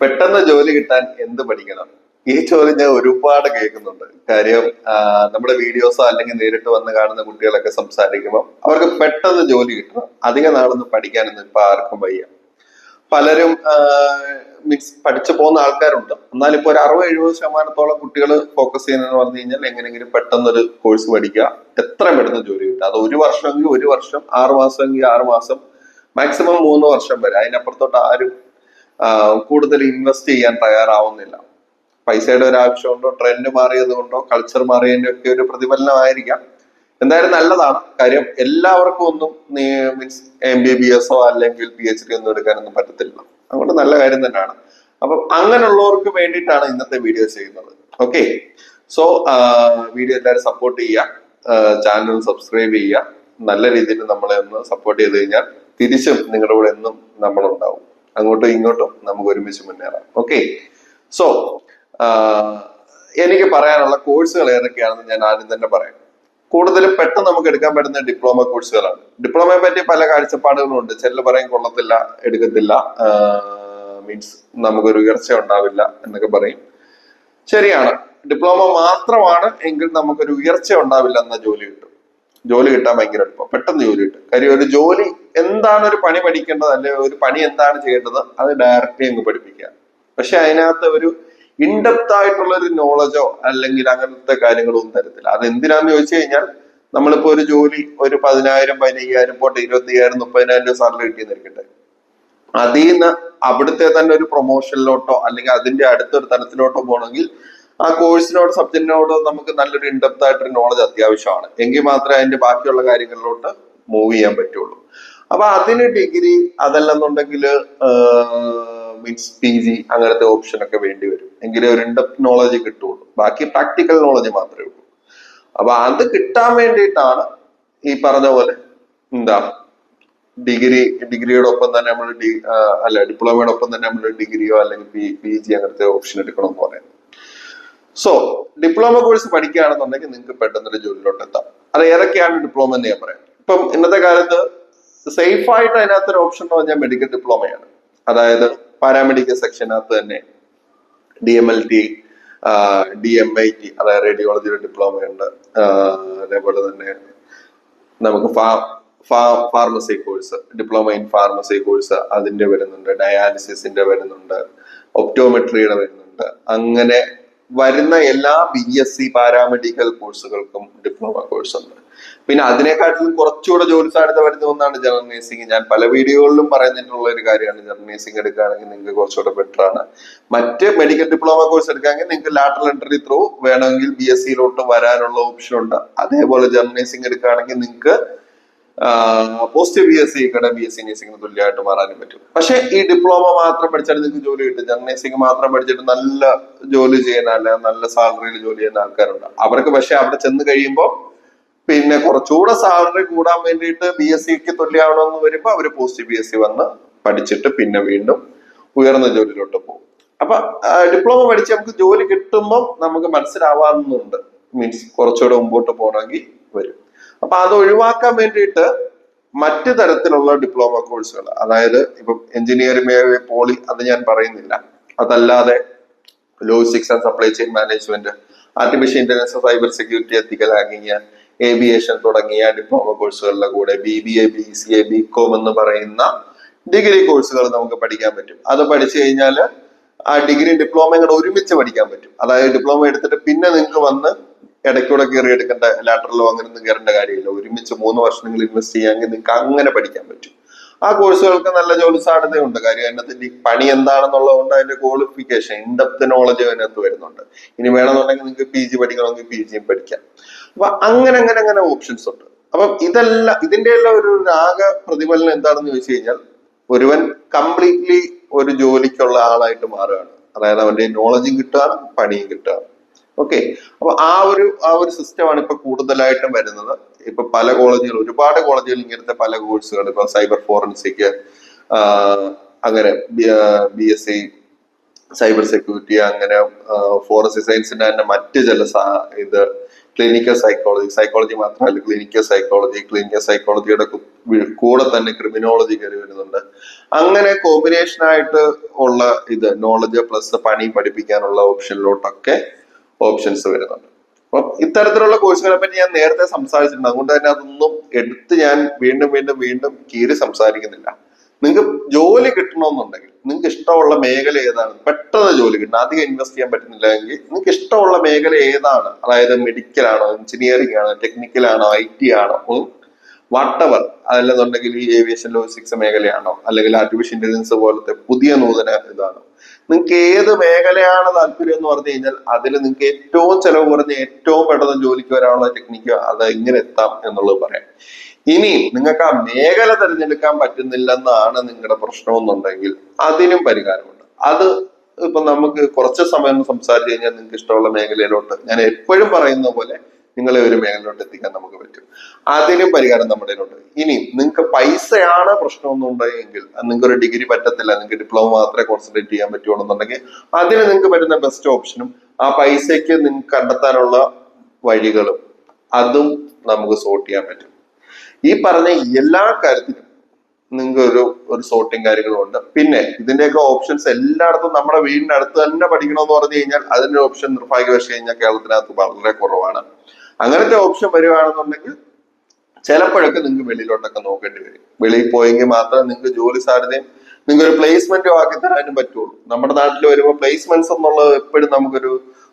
പെട്ടെന്ന് ജോലി കിട്ടാൻ എന്ത് പഠിക്കണം? ഈ ചോദ്യം ഞാൻ ഒരുപാട് കേൾക്കുന്നുണ്ട്. കാര്യം നമ്മുടെ വീഡിയോസോ അല്ലെങ്കിൽ നേരിട്ട് വന്ന് കാണുന്ന കുട്ടികളൊക്കെ സംസാരിക്കുമ്പോൾ അവർക്ക് പെട്ടെന്ന് ജോലി കിട്ടണം. അധിക നാളൊന്നും പഠിക്കാനൊന്നും ഇപ്പൊ ആർക്കും വയ്യ. പലരും മീൻസ് പഠിച്ചു പോകുന്ന ആൾക്കാരുണ്ട്. എന്നാൽ ഇപ്പൊ ഒരു അറുപത് എഴുപത് ശതമാനത്തോളം കുട്ടികൾ ഫോക്കസ് ചെയ്യുന്നതെന്ന് പറഞ്ഞു കഴിഞ്ഞാൽ എങ്ങനെയെങ്കിലും പെട്ടെന്നൊരു കോഴ്സ് പഠിക്കുക. എത്ര പെട്ടെന്ന് ജോലി കിട്ടുക അത് ഒരു വർഷമെങ്കിൽ ഒരു വർഷം ആറ് മാസമെങ്കിൽ ആറ് മാസം മാക്സിമം മൂന്ന് വർഷം വരെ. അതിനപ്പുറത്തോട്ട് ആരും കൂടുതൽ ഇൻവെസ്റ്റ് ചെയ്യാൻ തയ്യാറാവുന്നില്ല. പൈസയുടെ ഒരു ആവശ്യമുണ്ടോ ട്രെൻഡ് മാറിയത് കൊണ്ടോ കൾച്ചർ മാറിയതിന്റെ ഒക്കെ ഒരു പ്രതിഫലനമായിരിക്കാം. എന്തായാലും നല്ലതാണ്. കാര്യം എല്ലാവർക്കും ഒന്നും മീൻസ് എം ബി ബി എസോ അല്ലെങ്കിൽ പി എച്ച് ഡി ഒന്നും എടുക്കാനൊന്നും പറ്റത്തില്ല. അതുകൊണ്ട് നല്ല കാര്യം തന്നെയാണ്. അപ്പം അങ്ങനെയുള്ളവർക്ക് വേണ്ടിയിട്ടാണ് ഇന്നത്തെ വീഡിയോ ചെയ്യുന്നത്. ഓക്കെ സോ വീഡിയോ എല്ലാവരും സപ്പോർട്ട് ചെയ്യുക. ചാനൽ സബ്സ്ക്രൈബ് ചെയ്യുക. നല്ല രീതിയിൽ നമ്മളെ ഒന്ന് സപ്പോർട്ട് ചെയ്ത് കഴിഞ്ഞാൽ തിരിച്ചും നിങ്ങളുടെ കൂടെ എന്നും നമ്മളുണ്ടാവും അങ്ങോട്ടും ഇങ്ങോട്ടും നമുക്ക് ഒരുമിച്ച് മുന്നേറാം. ഓക്കെ സോ എനിക്ക് പറയാനുള്ള കോഴ്സുകൾ ഏതൊക്കെയാണെന്ന് ഞാൻ ആദ്യം തന്നെ പറയാം. കൂടുതലും പെട്ടെന്ന് നമുക്ക് എടുക്കാൻ പറ്റുന്ന ഡിപ്ലോമ കോഴ്സുകളാണ് ഡിപ്ലോമയെ പറ്റി പല കാഴ്ചപ്പാടുകളും ഉണ്ട്. ചിലർ പറയും കൊള്ളത്തില്ല എടുക്കത്തില്ല. മീൻസ് നമുക്കൊരു ഉയർച്ച ഉണ്ടാവില്ല എന്നൊക്കെ പറയും. ശരിയാണ്. ഡിപ്ലോമ മാത്രമാണ് എങ്കിൽ നമുക്കൊരു ഉയർച്ച ഉണ്ടാവില്ല എന്ന ജോലി കിട്ടും. ജോലി കിട്ടാൻ ഭയങ്കര എളുപ്പം. പെട്ടെന്ന് ജോലി കിട്ടും. കാര്യം ഒരു ജോലി എന്താണ് ഒരു പണി പഠിക്കേണ്ടത്? അല്ലെ ഒരു പണി എന്താണ് ചെയ്യേണ്ടത്? അത് ഡയറക്റ്റ് അങ്ങ് പഠിപ്പിക്കുക. പക്ഷെ അതിനകത്ത് ഒരു ഇൻഡെപ്ത് ആയിട്ടുള്ള ഒരു നോളജോ അല്ലെങ്കിൽ അങ്ങനത്തെ കാര്യങ്ങളോ ഒന്നും തരത്തില്ല. അത് എന്തിനാന്ന് ചോദിച്ചു കഴിഞ്ഞാൽ നമ്മളിപ്പോ ഒരു ജോലി ഒരു പതിനായിരം പതിനയ്യായിരം പോട്ടെ ഇരുപത്തി അയ്യായിരം മുപ്പതിനായിരം രൂപ സാലറി കിട്ടിയെന്നിരിക്കട്ടെ അതിൽ നിന്ന് അവിടുത്തെ തന്നെ ഒരു പ്രൊമോഷനിലോട്ടോ അല്ലെങ്കിൽ അതിന്റെ അടുത്തൊരു തലത്തിലോട്ടോ പോകണമെങ്കിൽ ആ കോഴ്സിനോട് സബ്ജക്റ്റിനോട് നമുക്ക് നല്ലൊരു ഇൻഡെപ്ത് ആയിട്ടൊരു നോളജ് അത്യാവശ്യമാണ്. എങ്കിൽ മാത്രമേ അതിന്റെ ബാക്കിയുള്ള കാര്യങ്ങളിലോട്ട് മൂവ് ചെയ്യാൻ പറ്റുള്ളൂ. അപ്പൊ അതിന് ഡിഗ്രി അതല്ലെന്നുണ്ടെങ്കിൽ മീൻസ് പി ജി അങ്ങനത്തെ ഓപ്ഷൻ ഒക്കെ വേണ്ടി വരും. എങ്കിലേ ഒരു ഇൻഡെപ്ത് നോളജ് കിട്ടുള്ളൂ. ബാക്കി പ്രാക്ടിക്കൽ നോളജ് മാത്രമേ ഉള്ളൂ. അപ്പൊ അത് കിട്ടാൻ വേണ്ടിയിട്ടാണ് ഈ പറഞ്ഞ പോലെ എന്താ ഡിഗ്രി ഡിഗ്രിയുടെ ഒപ്പം തന്നെ നമ്മൾ അല്ല ഡിപ്ലോമയുടെ ഒപ്പം തന്നെ നമ്മൾ ഡിഗ്രിയോ അല്ലെങ്കിൽ പി ജി അങ്ങനത്തെ ഓപ്ഷൻ എടുക്കണം പറയുന്നത്. സോ ഡിപ്ലോമ കോഴ്സ് പഠിക്കുകയാണെന്നുണ്ടെങ്കിൽ നിങ്ങൾക്ക് പെട്ടെന്നൊരു ജോലിയിലോട്ട് എത്താം. അത് ഏതൊക്കെയാണ് ഡിപ്ലോമ എന്ന് ഞാൻ പറയാം. ഇപ്പം ഇന്നത്തെ കാലത്ത് സേഫ് ആയിട്ട് അതിനകത്തൊരു ഓപ്ഷൻ എന്ന് പറഞ്ഞാൽ മെഡിക്കൽ ഡിപ്ലോമയാണ് അതായത് പാരാമെഡിക്കൽ സെക്ഷനകത്ത് തന്നെ D M L T D M I T അതായത് റേഡിയോളജിയുടെ ഡിപ്ലോമയുണ്ട് അതേപോലെ തന്നെ നമുക്ക് ഫാ ഫാ- pharmacy course diploma in pharmacy course അതിന്റെ വരുന്നുണ്ട് ഡയാലിസിസിന്റെ വരുന്നുണ്ട് ഒപ്റ്റോമെട്രിയുടെ വരുന്നുണ്ട്. അങ്ങനെ വരുന്ന എല്ലാ ബി എസ് സി പാരാമെഡിക്കൽ കോഴ്സുകൾക്കും ഡിപ്ലോമ കോഴ്സ് ഉണ്ട് പിന്നെ അതിനെക്കാട്ടിലും കുറച്ചുകൂടെ ജോലി സാധ്യത വരുന്ന ഒന്നാണ് ജനറൽ നേഴ്സിംഗ്. ഞാൻ പല വീഡിയോകളിലും പറഞ്ഞിട്ടുള്ള ഒരു കാര്യമാണ് ജനറൽ നേഴ്സിംഗ് എടുക്കുകയാണെങ്കിൽ നിങ്ങൾക്ക് കുറച്ചുകൂടെ ബെറ്റർ ആണ്. മറ്റ് മെഡിക്കൽ ഡിപ്ലോമ കോഴ്സ് എടുക്കുകയാണെങ്കിൽ നിങ്ങൾക്ക് ലാറ്ററൽ എൻട്രി ത്രൂ വേണമെങ്കിൽ ബി എസ് സിയിലോട്ട് വരാനുള്ള ഓപ്ഷൻ ഉണ്ട്. അതേപോലെ ജനറൽ നേഴ്സിംഗ് എടുക്കുകയാണെങ്കിൽ നിങ്ങൾക്ക് പോസ്റ്റ് ബി എസ് സി കട ബി എസ് സി നേഴ്സിംഗിന് തുല്യമായിട്ട് മാറാനും പറ്റും. പക്ഷെ ഈ ഡിപ്ലോമ മാത്രം പഠിച്ചാൽ നിങ്ങൾക്ക് ജോലി കിട്ടും. ജനറൽ നേഴ്സിംഗ് മാത്രം പഠിച്ചിട്ട് നല്ല ജോലി ചെയ്യുന്ന അല്ല നല്ല സാലറിയിൽ ജോലി ചെയ്യുന്ന ആൾക്കാരുണ്ട്. അവർക്ക് പക്ഷെ അവിടെ ചെന്ന് കഴിയുമ്പോൾ പിന്നെ കുറച്ചുകൂടെ സാലറി കൂടാൻ വേണ്ടിയിട്ട് ബി എസ് സിക്ക് തുല്യമാവണമെന്ന് വരുമ്പോൾ അവർ പോസ്റ്റ് ബി എസ് സി വന്ന് പഠിച്ചിട്ട് പിന്നെ വീണ്ടും ഉയർന്ന ജോലിയിലോട്ട് പോകും. അപ്പൊ ഡിപ്ലോമ പഠിച്ച് നമുക്ക് ജോലി കിട്ടുമ്പോൾ നമുക്ക് മനസ്സിലാവാന്നുണ്ട് മീൻസ് കുറച്ചുകൂടെ മുമ്പോട്ട് പോകണമെങ്കിൽ വരും. അപ്പൊ അത് ഒഴിവാക്കാൻ വേണ്ടിയിട്ട് മറ്റു തരത്തിലുള്ള ഡിപ്ലോമ കോഴ്സുകൾ അതായത് ഇപ്പം എഞ്ചിനീയറിംഗ് പോളി അത് ഞാൻ പറയുന്നില്ല. അതല്ലാതെ logistics and supply chain management artificial intelligence cyber security ethical ആകിയ aviation തുടങ്ങിയ ഡിപ്ലോമ കോഴ്സുകളുടെ കൂടെ B B A B C A B com എന്ന് പറയുന്ന ഡിഗ്രി കോഴ്സുകൾ നമുക്ക് പഠിക്കാൻ പറ്റും. അത് പഠിച്ചു കഴിഞ്ഞാൽ ആ ഡിഗ്രി ഡിപ്ലോമയും കൂടെ ഒരുമിച്ച് പഠിക്കാൻ പറ്റും. അതായത് ഡിപ്ലോമ എടുത്തിട്ട് പിന്നെ നിങ്ങൾക്ക് വന്ന് ഇടയ്ക്കൂടെ കയറി എടുക്കേണ്ട ലാറ്ററലോ അങ്ങനെ ഒന്നും കയറേണ്ട കാര്യമില്ല. ഒരുമിച്ച് മൂന്ന് വർഷം നിങ്ങൾ ഇൻവെസ്റ്റ് ചെയ്യാമെങ്കിൽ നിങ്ങൾക്ക് അങ്ങനെ പഠിക്കാൻ പറ്റും. ആ കോഴ്സുകൾക്ക് നല്ല ജോലി സാധ്യതയുണ്ട്. കാര്യം അതിനകത്ത് ഈ പണി എന്താണെന്നുള്ളത് കൊണ്ട് അതിന്റെ ക്വാളിഫിക്കേഷൻ ഇൻഡെപ്ത് നോളജ് അതിനകത്ത് വരുന്നുണ്ട്. ഇനി വേണമെന്നുണ്ടെങ്കിൽ നിങ്ങൾക്ക് പി ജി പഠിക്കണമെങ്കിൽ പി ജിയും പഠിക്കാം. അപ്പൊ അങ്ങനെ അങ്ങനെ അങ്ങനെ ഓപ്ഷൻസ് ഉണ്ട്. അപ്പം ഇതെല്ലാം ഇതിന്റെ എല്ലാം ഒരു രാഗ പ്രതിഫലനം എന്താണെന്ന് ചോദിച്ചു കഴിഞ്ഞാൽ ഒരുവൻ കംപ്ലീറ്റ്ലി ഒരു ജോലിക്കുള്ള ആളായിട്ട് മാറുകയാണ്. അതായത് അവന്റെ നോളജും കിട്ടുകയാണ് പണിയും കിട്ടുകയാണ്. ഓക്കെ അപ്പൊ ആ ഒരു ആ ഒരു സിസ്റ്റമാണ് ഇപ്പൊ കൂടുതലായിട്ടും വരുന്നത്. ഇപ്പൊ പല കോളേജുകൾ ഒരുപാട് കോളേജുകൾ ഇങ്ങനത്തെ പല കോഴ്സുകൾ ഇപ്പൊ സൈബർ ഫോറൻസിക് അങ്ങനെ B S C cyber security അങ്ങനെ ഫോറൻസിക് സയൻസിന്റെ തന്നെ മറ്റ് ചില ഇത് ക്ലിനിക്കൽ സൈക്കോളജി സൈക്കോളജി മാത്രമല്ല ക്ലിനിക്കൽ സൈക്കോളജി ക്ലിനിക്കൽ സൈക്കോളജിയുടെ കൂടെ തന്നെ ക്രിമിനോളജി കയറി വരുന്നുണ്ട്. അങ്ങനെ കോമ്പിനേഷൻ ആയിട്ട് ഉള്ള ഇത് നോളജ് പ്ലസ് പണി പഠിപ്പിക്കാനുള്ള ഓപ്ഷനിലോട്ടൊക്കെ ഓപ്ഷൻസ് വരുന്നുണ്ട്. അപ്പം ഇത്തരത്തിലുള്ള കോഴ്സുകളെ പറ്റി ഞാൻ നേരത്തെ സംസാരിച്ചിട്ടുണ്ട്. അതുകൊണ്ട് തന്നെ അതൊന്നും എടുത്ത് ഞാൻ വീണ്ടും വീണ്ടും വീണ്ടും കീറി സംസാരിക്കുന്നില്ല. നിങ്ങൾക്ക് ജോലി കിട്ടണമെന്നുണ്ടെങ്കിൽ നിങ്ങൾക്ക് ഇഷ്ടമുള്ള മേഖല ഏതാണ്? പെട്ടെന്ന് ജോലി കിട്ടണം. അധികം ഇൻവെസ്റ്റ് ചെയ്യാൻ പറ്റുന്നില്ലെങ്കിൽ നിങ്ങൾക്ക് ഇഷ്ടമുള്ള മേഖല ഏതാണ്? അതായത് മെഡിക്കൽ ആണോ എഞ്ചിനീയറിംഗ് ആണോ ടെക്നിക്കൽ ആണോ ഐ ടി ആണോ? വാട്ടവർ അതല്ലെന്നുണ്ടെങ്കിൽ ഈ ഏവിയേഷൻ ലോജിസ്റ്റിക്സ് മേഖലയാണോ? അല്ലെങ്കിൽ ആർട്ടിഫിഷ്യൽ ഇന്റലിജൻസ് പോലത്തെ പുതിയ നൂതന ഇതാണോ? നിങ്ങൾക്ക് ഏത് മേഖലയാണ് താല്പര്യം എന്ന് പറഞ്ഞു കഴിഞ്ഞാൽ അതിൽ നിങ്ങൾക്ക് ഏറ്റവും ചെലവ് കുറഞ്ഞ ഏറ്റവും പെട്ടെന്ന് ജോലിക്ക് വരാനുള്ള ടെക്നിക്ക് അത് എങ്ങനെ എത്താം എന്നുള്ളത് പറയാം. ഇനി നിങ്ങൾക്ക് ആ മേഖല തിരഞ്ഞെടുക്കാൻ പറ്റുന്നില്ലെന്നാണ് നിങ്ങളുടെ പ്രശ്നം എന്നുണ്ടെങ്കിൽ അതിനും പരിഹാരമുണ്ട്. അത് ഇപ്പൊ നമുക്ക് കുറച്ച് സമയം സംസാരിച്ച് കഴിഞ്ഞാൽ നിങ്ങൾക്ക് ഇഷ്ടമുള്ള മേഖലയിലോട്ട് ഞാൻ എപ്പോഴും പറയുന്ന പോലെ നിങ്ങളെ ഒരു മേഖലയിലോട്ട് എത്തിക്കാൻ നമുക്ക് പറ്റും. അതിനും പരിഹാരം നമ്മുടെ ഉണ്ട് ഇനി നിങ്ങൾക്ക് പൈസയാണ് പ്രശ്നമൊന്നും എന്നുണ്ടെങ്കിൽ നിങ്ങൾക്ക് ഒരു ഡിഗ്രി പറ്റത്തില്ല നിങ്ങൾക്ക് ഡിപ്ലോമ മാത്രമേ കോൺസെൻട്രേറ്റ് ചെയ്യാൻ പറ്റുള്ളൂ അതിന് നിങ്ങൾക്ക് പറ്റുന്ന ബെസ്റ്റ് ഓപ്ഷനും ആ പൈസയ്ക്ക് നിങ്ങൾക്ക് കണ്ടെത്താനുള്ള വഴികളും അതും നമുക്ക് സോർട്ട് ചെയ്യാൻ പറ്റും. ഈ പറഞ്ഞ എല്ലാ കാര്യത്തിനും നിങ്ങൾക്ക് ഒരു ഒരു സോർട്ടിങ് കാര്യങ്ങളും ഉണ്ട്. പിന്നെ ഇതിന്റെയൊക്കെ ഓപ്ഷൻസ് എല്ലായിടത്തും നമ്മുടെ വീടിന്റെ അടുത്ത് തന്നെ പഠിക്കണമെന്ന് പറഞ്ഞു കഴിഞ്ഞാൽ അതിന്റെ ഓപ്ഷൻ നിർഭാഗ്യവശ കഴിഞ്ഞാൽ കേരളത്തിനകത്ത് വളരെ കുറവാണ്. അങ്ങനത്തെ ഓപ്ഷൻ വരികയാണെന്നുണ്ടെങ്കിൽ ചിലപ്പോഴൊക്കെ നിങ്ങൾക്ക് വെളിയിലോട്ടൊക്കെ നോക്കേണ്ടി വരും. വെളിയിൽ പോയെങ്കിൽ മാത്രമേ നിങ്ങൾക്ക് ജോലി സാധ്യതയും നിങ്ങൾക്ക് ഒരു പ്ലേസ്മെന്റും ആക്കി തരാനും പറ്റുള്ളൂ. നമ്മുടെ നാട്ടിൽ വരുമ്പോൾ പ്ലേസ്മെന്റ്സ് എന്നുള്ളത് എപ്പോഴും നമുക്കൊരു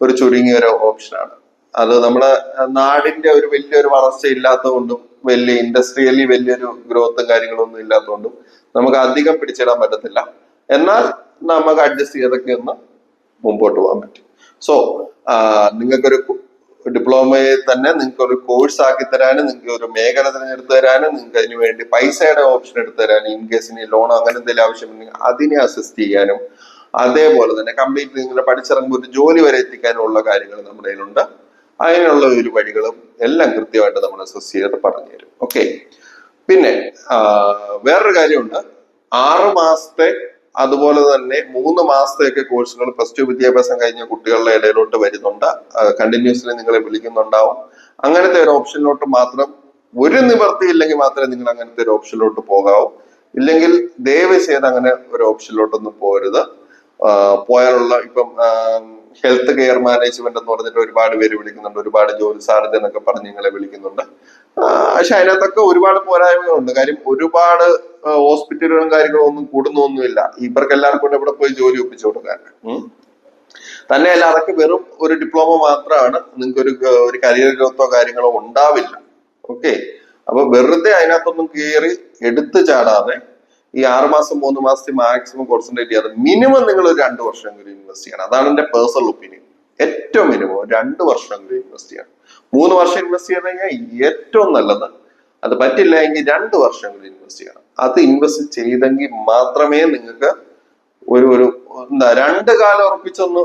ഒരു ചുരുങ്ങിയ ഒരു ഓപ്ഷനാണ് അത് നമ്മുടെ നാടിന്റെ ഒരു വലിയൊരു വളർച്ച ഇല്ലാത്തതുകൊണ്ടും വലിയ ഇൻഡസ്ട്രിയലി വലിയൊരു ഗ്രോത്തും കാര്യങ്ങളൊന്നും ഇല്ലാത്തതുകൊണ്ടും നമുക്ക് അധികം പിടിച്ചിടാൻ പറ്റത്തില്ല. എന്നാൽ നമുക്ക് അഡ്ജസ്റ്റ് ചെയ്തൊക്കെ ഒന്ന് മുമ്പോട്ട് പോകാൻ പറ്റും. സോ നിങ്ങൾക്കൊരു ഡിപ്ലോമയെ തന്നെ നിങ്ങൾക്ക് ഒരു കോഴ്സ് ആക്കി തരാനും നിങ്ങൾക്ക് ഒരു മേഖല തിരഞ്ഞെടുത്ത് തരാനും നിങ്ങൾക്ക് അതിന് വേണ്ടി പൈസയുടെ ഓപ്ഷൻ എടുത്ത് തരാനും ഇൻ കേസ് ഇനി ലോൺ അങ്ങനെ എന്തെങ്കിലും ആവശ്യമുണ്ടെങ്കിൽ അതിനെ അസിസ്റ്റ് ചെയ്യാനും. അതേപോലെ തന്നെ കംപ്ലീറ്റ് നിങ്ങൾ പഠിച്ചിറങ്ങുമ്പോൾ ഒരു ജോലി വരെ എത്തിക്കാനുള്ള കാര്യങ്ങൾ നമ്മുടെ കയ്യിലുണ്ട്. അതിനുള്ള ഒരു വഴികളും എല്ലാം കൃത്യമായിട്ട് നമ്മൾ അസോസിയേറ്റ് പറഞ്ഞു തരും. ഓക്കെ പിന്നെ വേറൊരു കാര്യമുണ്ട്. ആറ് മാസത്തെ അതുപോലെ തന്നെ മൂന്ന് മാസത്തെയൊക്കെ കോഴ്സുകൾ പ്ലസ് ടു വിദ്യാഭ്യാസം കഴിഞ്ഞ കുട്ടികളുടെ ഇടയിലോട്ട് വരുന്നുണ്ട്. കണ്ടിന്യൂസ്ലി നിങ്ങളെ വിളിക്കുന്നുണ്ടാവും. അങ്ങനത്തെ ഒരു ഓപ്ഷനിലോട്ട് മാത്രം ഒരു നിവർത്തി ഇല്ലെങ്കിൽ മാത്രമേ നിങ്ങൾ അങ്ങനത്തെ ഒരു ഓപ്ഷനിലോട്ട് പോകാവൂ. ഇല്ലെങ്കിൽ ദയവ് ചെയ്ത് അങ്ങനെ ഒരു ഓപ്ഷനിലോട്ടൊന്നും പോകരുത്. ആ, പോയാലുള്ള ഇപ്പം ഹെൽത്ത് കെയർ മാനേജ്മെന്റ് എന്ന് പറഞ്ഞിട്ട് ഒരുപാട് പേര് വിളിക്കുന്നുണ്ട്. ഒരുപാട് ജോലി സാധ്യത എന്നൊക്കെ പറഞ്ഞ് നിങ്ങളെ വിളിക്കുന്നുണ്ട്. പക്ഷെ അതിനകത്തൊക്കെ ഒരുപാട് പോരായ്മകളുണ്ട്. കാര്യം ഒരുപാട് ഹോസ്പിറ്റലുകളും കാര്യങ്ങളും ഒന്നും കൂടുന്നൊന്നുമില്ല. ഇവർക്ക് എല്ലാവർക്കും കൂടെ ഇവിടെ പോയി ജോലി ഒപ്പിച്ചു കൊടുക്കാൻ. തന്നെയല്ല അതൊക്കെ വെറും ഒരു ഡിപ്ലോമ മാത്രമാണ് നിങ്ങൾക്ക് ഒരു ഒരു കരിയർ ഗ്രോത്തോ കാര്യങ്ങളോ ഉണ്ടാവില്ല. ഓക്കെ അപ്പൊ വെറുതെ അതിനകത്തൊന്നും കയറി എടുത്തു ചാടാതെ ഈ ആറ് മാസം മൂന്ന് മാസത്തെ മാക്സിമം കോൺസെൻട്രേറ്റ് ചെയ്യാതെ മിനിമം നിങ്ങൾ ഒരു വർഷം വർഷമെങ്കിലും ഇൻവെസ്റ്റ് ചെയ്യണം. അതാണ് എന്റെ പേഴ്സണൽ ഒപ്പീനിയൻ ഏറ്റവും മിനിമം രണ്ട് വർഷമെങ്കിലും ഇൻവെസ്റ്റ് ചെയ്യണം. മൂന്ന് വർഷം ഇൻവെസ്റ്റ് ചെയ്ത് കഴിഞ്ഞാൽ ഏറ്റവും നല്ലത് അത് പറ്റില്ല എങ്കിൽ രണ്ട് വർഷമെങ്കിലും ഇൻവെസ്റ്റ് ചെയ്യണം. അത് ഇൻവെസ്റ്റ് ചെയ്തെങ്കിൽ മാത്രമേ നിങ്ങൾക്ക് ഒരു ഒരു എന്താ രണ്ട് കാലം ഉറപ്പിച്ചൊന്ന്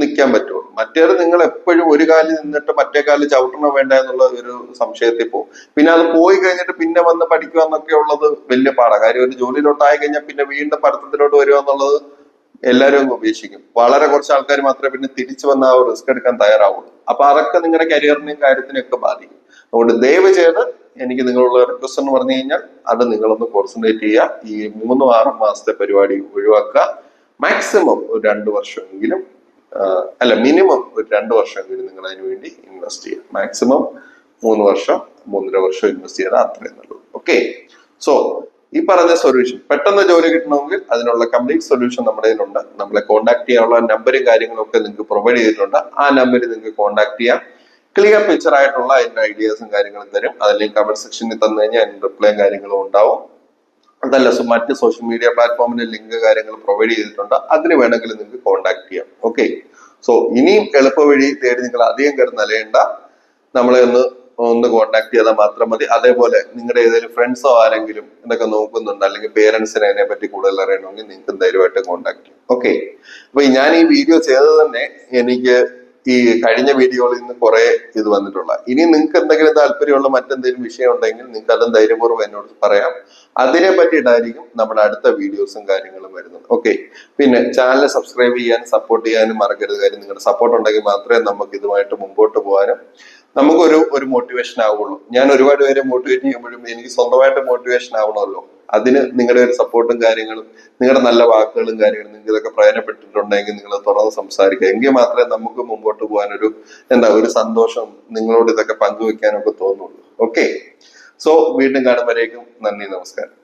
നിൽക്കാൻ പറ്റുള്ളൂ മറ്റേത് നിങ്ങൾ എപ്പോഴും ഒരു കാലിൽ നിന്നിട്ട് മറ്റേ കാലിൽ ചവിട്ടണോ വേണ്ട എന്നുള്ള ഒരു സംശയത്തിൽ പോകും. പിന്നെ അത് പോയി കഴിഞ്ഞിട്ട് പിന്നെ വന്ന് പഠിക്കുക എന്നൊക്കെ ഉള്ളത് വലിയ പാടാണ് കാര്യം ഒരു ജോലിയിലോട്ട് ആയി കഴിഞ്ഞാൽ പിന്നെ വീണ്ടും പഠിത്തത്തിലോട്ട് വരിക എന്നുള്ളത് എല്ലാവരും ഉപേക്ഷിക്കും. വളരെ കുറച്ച് ആൾക്കാർ മാത്രമേ പിന്നെ തിരിച്ചു വന്ന ആ റിസ്ക് എടുക്കാൻ തയ്യാറാവുള്ളൂ. അപ്പൊ അതൊക്കെ നിങ്ങളുടെ കരിയറിനെയും കാര്യത്തിനെയൊക്കെ ബാധിക്കും. അതുകൊണ്ട് ദയവ് ചെയ്ത് എനിക്ക് നിങ്ങളുള്ള റിക്വസ്റ്റ് എന്ന് പറഞ്ഞു കഴിഞ്ഞാൽ അത് നിങ്ങളൊന്ന് കോൺസെൻട്രേറ്റ് ചെയ്യുക. ഈ മൂന്നും ആറും മാസത്തെ പരിപാടി ഒഴിവാക്കുക. മാക്സിമം ഒരു രണ്ട് വർഷമെങ്കിലും അല്ല മിനിമം ഒരു രണ്ട് വർഷമെങ്കിലും നിങ്ങൾ അതിന് വേണ്ടി ഇൻവെസ്റ്റ് ചെയ്യുക മാക്സിമം മൂന്ന് വർഷം മൂന്നര വർഷം ഇൻവെസ്റ്റ് ചെയ്താൽ അത്രയും നല്ലത് ഓക്കെ സോ ഈ പറഞ്ഞ സൊല്യൂഷൻ പെട്ടെന്ന് ജോലി കിട്ടണമെങ്കിൽ അതിനുള്ള കംപ്ലീറ്റ് സൊല്യൂഷൻ നമ്മുടെ കയ്യിലുണ്ട്. നമ്മളെ കോൺടാക്ട് ചെയ്യാനുള്ള നമ്പറും കാര്യങ്ങളും ഒക്കെ നിങ്ങൾക്ക് പ്രൊവൈഡ് ചെയ്തിട്ടുണ്ട്. ആ നമ്പറിൽ നിങ്ങൾക്ക് കോൺടാക്ട് ചെയ്യാം. ക്ലിയർ പിക്ചർ ആയിട്ടുള്ള അതിന്റെ ഐഡിയാസും കാര്യങ്ങളും തരും. അതിലേക്ക് കമന്റ് സെക്ഷനിൽ തന്നു കഴിഞ്ഞാൽ അതിന്റെ റിപ്ലൈയും കാര്യങ്ങളും ഉണ്ടാവും. അതല്ല സോ മറ്റ് സോഷ്യൽ മീഡിയ പ്ലാറ്റ്ഫോമിന്റെ ലിങ്ക് കാര്യങ്ങൾ പ്രൊവൈഡ് ചെയ്തിട്ടുണ്ട്. അതിന് വേണമെങ്കിൽ നിങ്ങൾക്ക് കോൺടാക്ട് ചെയ്യാം. ഓക്കെ സോ ഇനിയും എളുപ്പ വഴി തേടി നിങ്ങൾ അധികം കിടന്ന് അലയേണ്ട നമ്മളെ ഒന്ന് ഒന്ന് കോൺടാക്ട് ചെയ്താൽ മാത്രം മതി. അതേപോലെ നിങ്ങളുടെ ഏതെങ്കിലും ഫ്രണ്ട്സോ ആരെങ്കിലും ഇതൊക്കെ നോക്കുന്നുണ്ട് അല്ലെങ്കിൽ പേരൻസിനെ അതിനെ പറ്റി കൂടുതൽ അറിയണമെങ്കിൽ നിങ്ങൾക്ക് ധൈര്യമായിട്ട് കോൺടാക്ട് ചെയ്യാം. ഓക്കെ അപ്പൊ ഞാൻ ഈ വീഡിയോ ചെയ്തത് തന്നെ എനിക്ക് ഈ കഴിഞ്ഞ വീഡിയോയിൽ നിന്ന് കുറെ ഇത് വന്നിട്ടുള്ള. ഇനി നിങ്ങൾക്ക് എന്തെങ്കിലും താല്പര്യമുള്ള മറ്റെന്തെങ്കിലും വിഷയം ഉണ്ടെങ്കിൽ നിങ്ങൾക്ക് അതും ധൈര്യപൂർവം എന്നോട് പറയാം. അതിനെ പറ്റിയിട്ടായിരിക്കും നമ്മുടെ അടുത്ത വീഡിയോസും കാര്യങ്ങളും വരുന്നത്. ഓക്കെ പിന്നെ ചാനൽ സബ്സ്ക്രൈബ് ചെയ്യാൻ സപ്പോർട്ട് ചെയ്യാനും മറക്കരുത്. കാര്യം നിങ്ങളുടെ സപ്പോർട്ട് ഉണ്ടെങ്കിൽ മാത്രമേ നമുക്ക് ഇതുമായിട്ട് മുമ്പോട്ട് പോകാനും നമുക്കൊരു ഒരു മോട്ടിവേഷൻ ആവുള്ളൂ. ഞാൻ ഒരുപാട് പേരെ മോട്ടിവേറ്റ് ചെയ്യുമ്പോഴും എനിക്ക് സ്വന്തമായിട്ട് മോട്ടിവേഷൻ ആവണമല്ലോ. അതിന് നിങ്ങളുടെ ഒരു സപ്പോർട്ടും കാര്യങ്ങളും നിങ്ങളുടെ നല്ല വാക്കുകളും കാര്യങ്ങളും നിങ്ങൾക്ക് ഇതൊക്കെ പ്രയോജനപ്പെട്ടിട്ടുണ്ടെങ്കിൽ നിങ്ങൾ തുറന്ന് സംസാരിക്കുക. എങ്കിൽ മാത്രമേ നമുക്ക് മുമ്പോട്ട് പോകാൻ ഒരു എന്താ ഒരു സന്തോഷം നിങ്ങളോട് ഇതൊക്കെ പങ്കുവെക്കാനൊക്കെ തോന്നുള്ളൂ. ഓക്കെ സോ വീണ്ടും കാണുമ്പോഴേക്കും നന്ദി നമസ്കാരം.